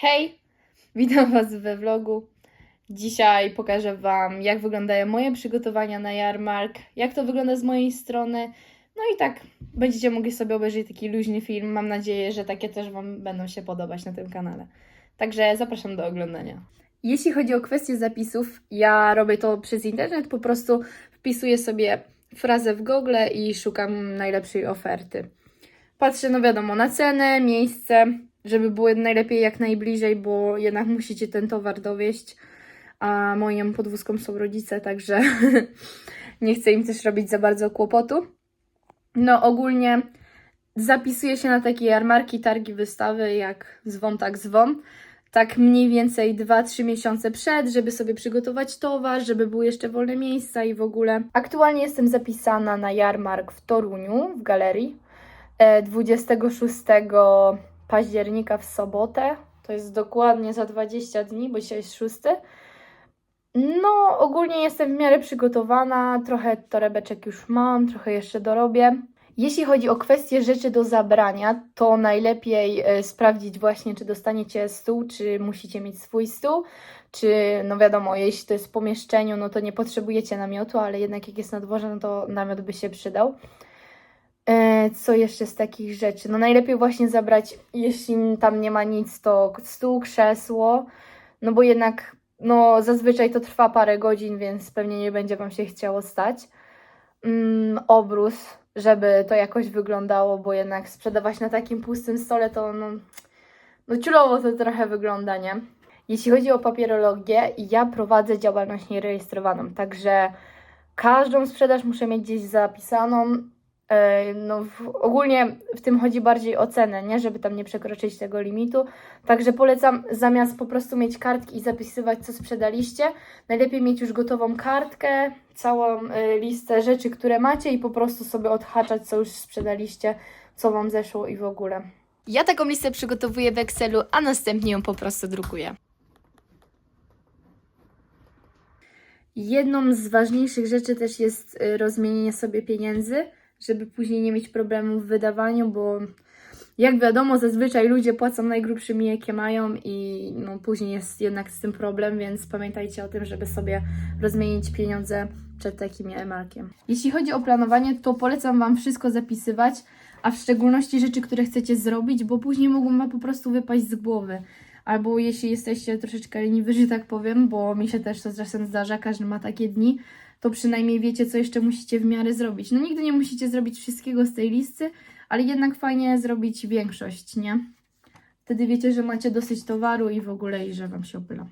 Hej! Witam Was we vlogu. Dzisiaj pokażę Wam, jak wyglądają moje przygotowania na jarmark, jak to wygląda z mojej strony. No i tak będziecie mogli sobie obejrzeć taki luźny film. Mam nadzieję, że takie też Wam będą się podobać na tym kanale. Także zapraszam do oglądania. Jeśli chodzi o kwestię zapisów, ja robię to przez internet, po prostu wpisuję sobie frazę w Google i szukam najlepszej oferty. Patrzę, no wiadomo, na cenę, miejsce, żeby było najlepiej jak najbliżej, bo jednak musicie ten towar dowieść, a moją podwózką są rodzice, także nie chcę im też robić za bardzo kłopotu. No ogólnie zapisuję się na takie jarmarki, targi, wystawy, jak zwą, tak zwą. Tak mniej więcej 2-3 miesiące przed, żeby sobie przygotować towar, żeby były jeszcze wolne miejsca i w ogóle. Aktualnie jestem zapisana na jarmark w Toruniu, w galerii. E, 26 października w sobotę. To jest dokładnie za 20 dni, bo dzisiaj jest 6. No, ogólnie jestem w miarę przygotowana. Trochę torebeczek już mam, trochę jeszcze dorobię. Jeśli chodzi o kwestię rzeczy do zabrania, to najlepiej e, sprawdzić właśnie, czy dostaniecie stół, czy musicie mieć swój stół, czy no wiadomo, jeśli to jest w pomieszczeniu, no to nie potrzebujecie namiotu, ale jednak jak jest na dworze, no to namiot by się przydał. E, Co jeszcze z takich rzeczy? No najlepiej właśnie zabrać, jeśli tam nie ma nic, to stół, krzesło, no bo jednak no zazwyczaj to trwa parę godzin, więc pewnie nie będzie Wam się chciało stać. Mm, obrus, żeby to jakoś wyglądało, bo jednak sprzedawać na takim pustym stole to no, no ciulowo to trochę wygląda, nie? Jeśli chodzi o papierologię, ja prowadzę działalność nierejestrowaną, także każdą sprzedaż muszę mieć gdzieś zapisaną. E, No, w, ogólnie w tym chodzi bardziej o cenę, nie? Żeby tam nie przekroczyć tego limitu. Także polecam zamiast po prostu mieć kartki i zapisywać, co sprzedaliście, najlepiej mieć już gotową kartkę, całą e, listę rzeczy, które macie i po prostu sobie odhaczać, co już sprzedaliście, co Wam zeszło i w ogóle. Ja taką listę przygotowuję w Excelu, a następnie ją po prostu drukuję. Jedną z ważniejszych rzeczy też jest y, rozmienienie sobie pieniędzy, żeby później nie mieć problemów w wydawaniu, bo jak wiadomo, zazwyczaj ludzie płacą najgrubszymi, jakie mają i no, później jest jednak z tym problem, więc pamiętajcie o tym, żeby sobie rozmienić pieniądze przed takim jarmarkiem. Jeśli chodzi o planowanie, to polecam Wam wszystko zapisywać, a w szczególności rzeczy, które chcecie zrobić, bo później mogą Wam po prostu wypaść z głowy. Albo jeśli jesteście troszeczkę leniwi, że tak powiem, bo mi się też to czasem zdarza, każdy ma takie dni, to przynajmniej wiecie, co jeszcze musicie w miarę zrobić. No nigdy nie musicie zrobić wszystkiego z tej listy, ale jednak fajnie zrobić większość, nie? Wtedy wiecie, że macie dosyć towaru i w ogóle i że Wam się opyla.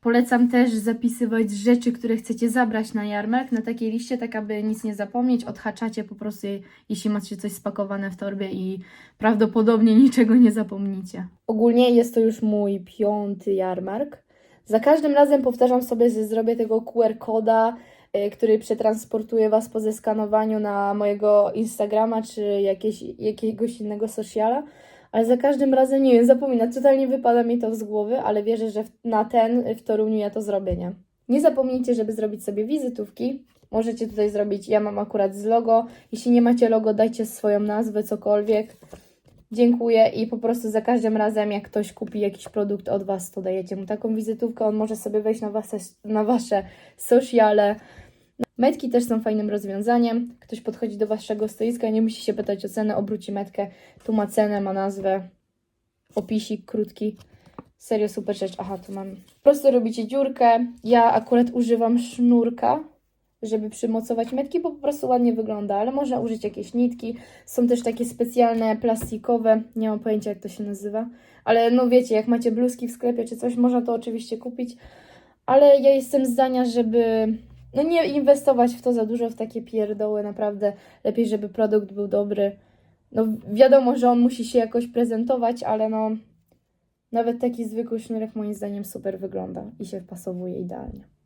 Polecam też zapisywać rzeczy, które chcecie zabrać na jarmark na takiej liście, tak aby nic nie zapomnieć. Odhaczacie po prostu, jeśli macie coś spakowane w torbie i prawdopodobnie niczego nie zapomnicie. Ogólnie jest to już mój piąty jarmark. Za każdym razem powtarzam sobie, że zrobię tego QR koda, który przetransportuje Was po zeskanowaniu na mojego Instagrama czy jakieś, jakiegoś innego sociala. Ale za każdym razem, nie wiem, zapominam, totalnie wypada mi to z głowy, ale wierzę, że na ten w Toruniu ja to zrobię, nie? Nie zapomnijcie, żeby zrobić sobie wizytówki. Możecie tutaj zrobić, ja mam akurat z logo. Jeśli nie macie logo, dajcie swoją nazwę, cokolwiek. Dziękuję i po prostu za każdym razem, jak ktoś kupi jakiś produkt od Was, to dajecie mu taką wizytówkę. On może sobie wejść na, was, na Wasze sociale. Metki też są fajnym rozwiązaniem. Ktoś podchodzi do Waszego stoiska, nie musi się pytać o cenę, obróci metkę. Tu ma cenę, ma nazwę, opisik krótki. Serio super rzecz. Aha, tu mam. Po prostu robicie dziurkę. Ja akurat używam sznurka, żeby przymocować metki, bo po prostu ładnie wygląda, ale można użyć jakieś nitki. Są też takie specjalne plastikowe, nie mam pojęcia jak to się nazywa, ale no wiecie, jak macie bluzki w sklepie czy coś, można to oczywiście kupić, ale ja jestem zdania, żeby no nie inwestować w to za dużo, w takie pierdoły, naprawdę lepiej, żeby produkt był dobry. No wiadomo, że on musi się jakoś prezentować, ale no nawet taki zwykły sznurek moim zdaniem super wygląda i się wpasowuje idealnie.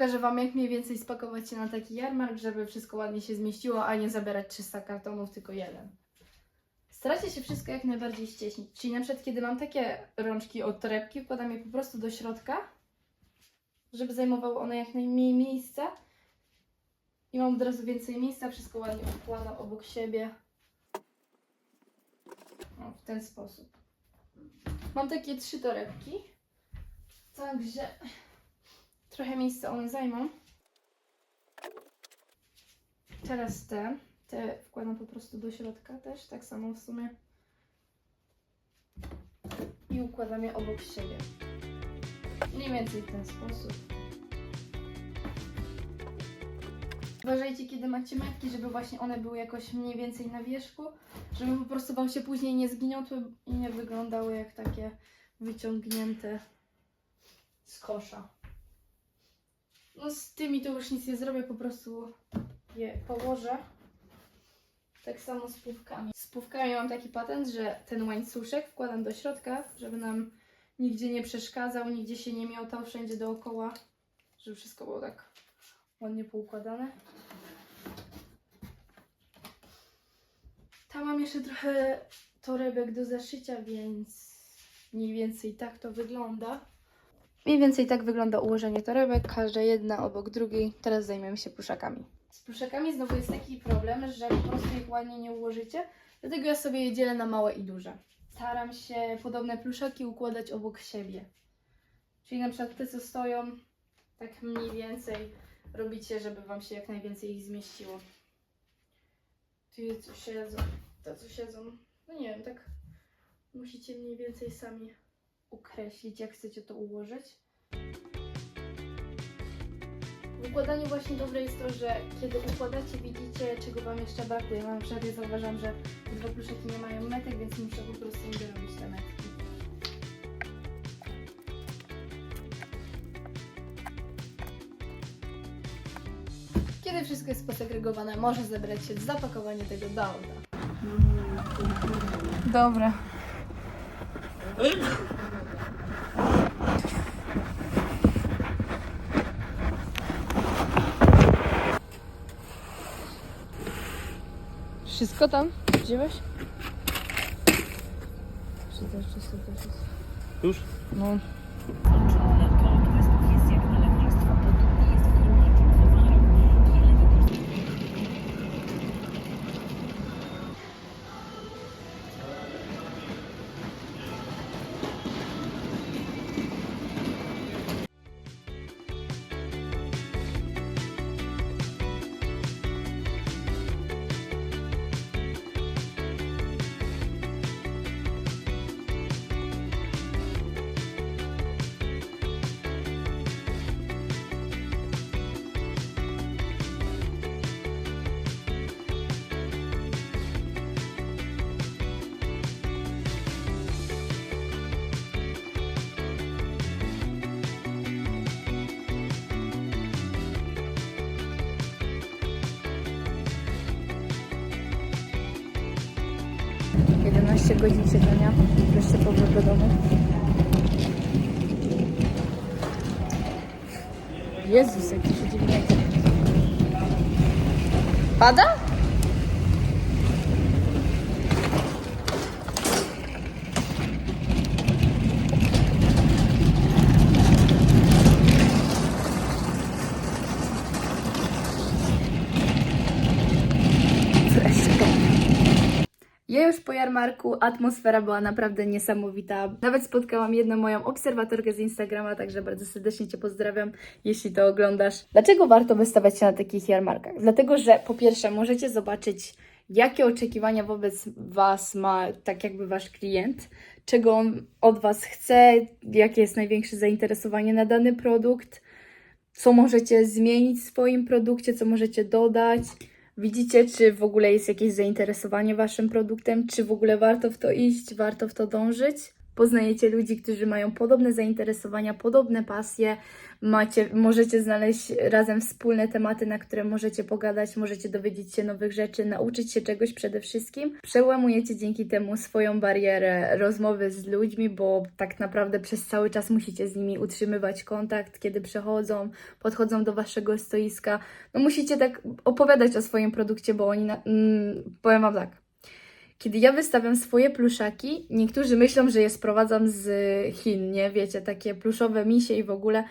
Pokażę Wam, jak mniej więcej spakować się na taki jarmark, żeby wszystko ładnie się zmieściło, a nie zabierać 300 kartonów, tylko jeden. Staracie się wszystko jak najbardziej ścieśnić. Czyli na przykład, kiedy mam takie rączki od torebki, wkładam je po prostu do środka, żeby zajmowały one jak najmniej miejsca. I mam od razu więcej miejsca, wszystko ładnie układam obok siebie. O, w ten sposób. Mam takie trzy torebki. Także trochę miejsca one zajmą. Teraz te. Te wkładam po prostu do środka też, tak samo w sumie. I układam je obok siebie. Mniej więcej w ten sposób. Uważajcie, kiedy macie metki, żeby właśnie one były jakoś mniej więcej na wierzchu, żeby po prostu Wam się później nie zgniotły i nie wyglądały jak takie wyciągnięte z kosza. No z tymi to już nic nie zrobię, po prostu je położę. Tak samo z płówkami. Z płówkami mam taki patent, że ten łańcuszek wkładam do środka, żeby nam nigdzie nie przeszkadzał, nigdzie się nie miotał, wszędzie dookoła, żeby wszystko było tak ładnie poukładane. Tam mam jeszcze trochę torebek do zaszycia, więc mniej więcej tak to wygląda. Mniej więcej tak wygląda ułożenie torebek, każda jedna obok drugiej. Teraz zajmiemy się pluszakami. Z pluszakami znowu jest taki problem, że po prostu ich ładnie nie ułożycie, dlatego ja sobie je dzielę na małe i duże. Staram się podobne pluszaki układać obok siebie. Czyli na przykład te, co stoją, tak mniej więcej robicie, żeby Wam się jak najwięcej ich zmieściło. Tu co siedzą, te co siedzą, no nie wiem, tak musicie mniej więcej sami ukreślić, jak chcecie to ułożyć. W układaniu właśnie dobre jest to, że kiedy układacie, widzicie, czego Wam jeszcze brakuje. Ja na przykład ja zauważam, że dwa pluszaki nie mają metek, więc muszę po prostu im dorobić te metki. Kiedy wszystko jest posegregowane, może zebrać się zapakowanie tego do auta. Dobra. Wszystko tam wziąłeś? Czy też, czy to jest? Już? No. Godzin siedzenia, wreszcie powrót do domu. Jezus, jaki przeciwnik. Pada? Wreszcie. Ja już po jarmarku, atmosfera była naprawdę niesamowita. Nawet spotkałam jedną moją obserwatorkę z Instagrama, także bardzo serdecznie Cię pozdrawiam, jeśli to oglądasz. Dlaczego warto wystawiać się na takich jarmarkach? Dlatego, że po pierwsze możecie zobaczyć, jakie oczekiwania wobec Was ma tak jakby Wasz klient, czego on od Was chce, jakie jest największe zainteresowanie na dany produkt, co możecie zmienić w swoim produkcie, co możecie dodać. Widzicie, czy w ogóle jest jakieś zainteresowanie waszym produktem, czy w ogóle warto w to iść, warto w to dążyć. Poznajecie ludzi, którzy mają podobne zainteresowania, podobne pasje, macie, możecie znaleźć razem wspólne tematy, na które możecie pogadać, możecie dowiedzieć się nowych rzeczy, nauczyć się czegoś przede wszystkim. Przełamujecie dzięki temu swoją barierę rozmowy z ludźmi, bo tak naprawdę przez cały czas musicie z nimi utrzymywać kontakt, kiedy przechodzą, podchodzą do waszego stoiska. No musicie tak opowiadać o swoim produkcie, bo oni, na, mm, powiem wam tak, kiedy ja wystawiam swoje pluszaki, niektórzy myślą, że je sprowadzam z Chin, nie? Wiecie, takie pluszowe misie i w ogóle.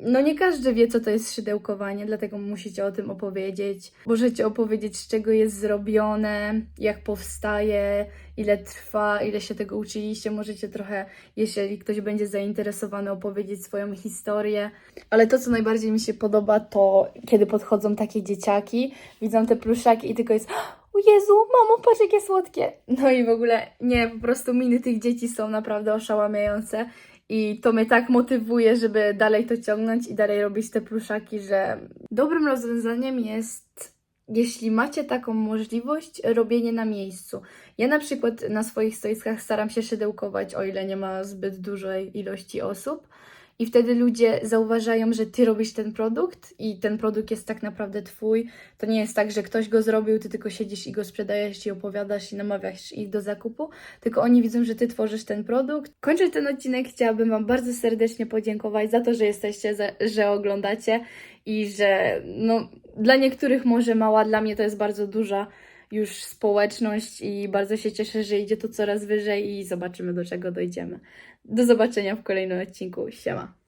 No nie każdy wie, co to jest szydełkowanie, dlatego musicie o tym opowiedzieć. Możecie opowiedzieć, z czego jest zrobione, jak powstaje, ile trwa, ile się tego uczyliście. Możecie trochę, jeżeli ktoś będzie zainteresowany, opowiedzieć swoją historię. Ale to, co najbardziej mi się podoba, to kiedy podchodzą takie dzieciaki, widzą te pluszaki i tylko jest o Jezu, mamo, patrz jakie słodkie. No i w ogóle nie, po prostu miny tych dzieci są naprawdę oszałamiające i to mnie tak motywuje, żeby dalej to ciągnąć i dalej robić te pluszaki, że dobrym rozwiązaniem jest, jeśli macie taką możliwość, robienie na miejscu. Ja na przykład na swoich stoiskach staram się szydełkować, o ile nie ma zbyt dużej ilości osób. I wtedy ludzie zauważają, że ty robisz ten produkt i ten produkt jest tak naprawdę twój. To nie jest tak, że ktoś go zrobił, ty tylko siedzisz i go sprzedajesz i opowiadasz i namawiasz ich do zakupu, tylko oni widzą, że ty tworzysz ten produkt. Kończąc ten odcinek, chciałabym Wam bardzo serdecznie podziękować za to, że jesteście, za, że oglądacie i że no, dla niektórych może mała, dla mnie to jest bardzo duża już społeczność i bardzo się cieszę, że idzie to coraz wyżej i zobaczymy do czego dojdziemy. Do zobaczenia w kolejnym odcinku. Siema.